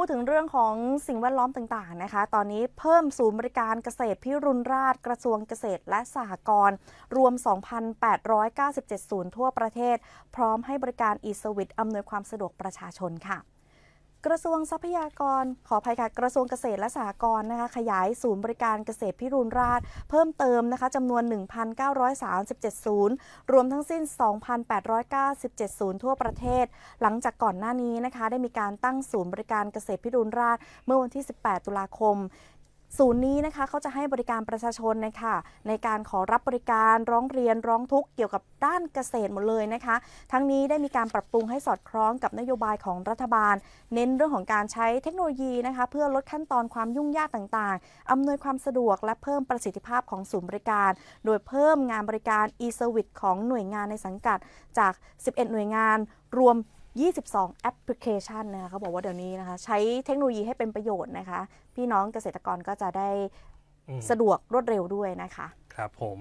พูดถึงเรื่องของสิ่งแวดล้อมต่างๆนะคะ ตอนนี้เพิ่มศูนย์บริการเกษตรพิรุณราชกระทรวงเกษตรและสหกรณ์รวม 2,897 ศูนย์ทั่วประเทศ พร้อมให้บริการอีสวิตอำนวยความสะดวกประชาชนค่ะ กระทรวงทรัพยากร ขออภัยค่ะกระทรวงเกษตรและสหกรณ์นะคะ ขยายศูนย์บริการเกษตรพิรุณราช เพิ่มเติมนะคะจำนวน 1,937 ศูนย์ รวมทั้งสิ้น 2,897 ศูนย์ทั่วประเทศ หลังจากก่อนหน้านี้นะคะ ได้มีการตั้งศูนย์บริการเกษตรพิรุณราช เมื่อวันที่ 18 ตุลาคม ศูนย์นี้นะคะเขาจะให้บริการประชาชนนะคะในการขอรับบริการร้องเรียนร้องทุกข์เกี่ยวกับด้านเกษตรหมดเลยนะคะ ทั้งนี้ได้มีการปรับปรุงให้สอดคล้องกับนโยบายของรัฐบาล เน้นเรื่องของการใช้เทคโนโลยีนะคะ เพื่อลดขั้นตอนความยุ่งยากต่างๆ อำนวยความสะดวกและเพิ่มประสิทธิภาพของศูนย์บริการ โดยเพิ่มงานบริการ e-service ของหน่วยงานในสังกัดจาก 11 หน่วยงานรวม 22 แอปพลิเคชันนะคะเขาบอกว่าเดี๋ยวนี้นะคะ ใช้เทคโนโลยีให้เป็นประโยชน์นะคะ พี่น้องเกษตรกรก็จะได้อืมสะดวกรวดเร็วด้วยนะคะ ครับผม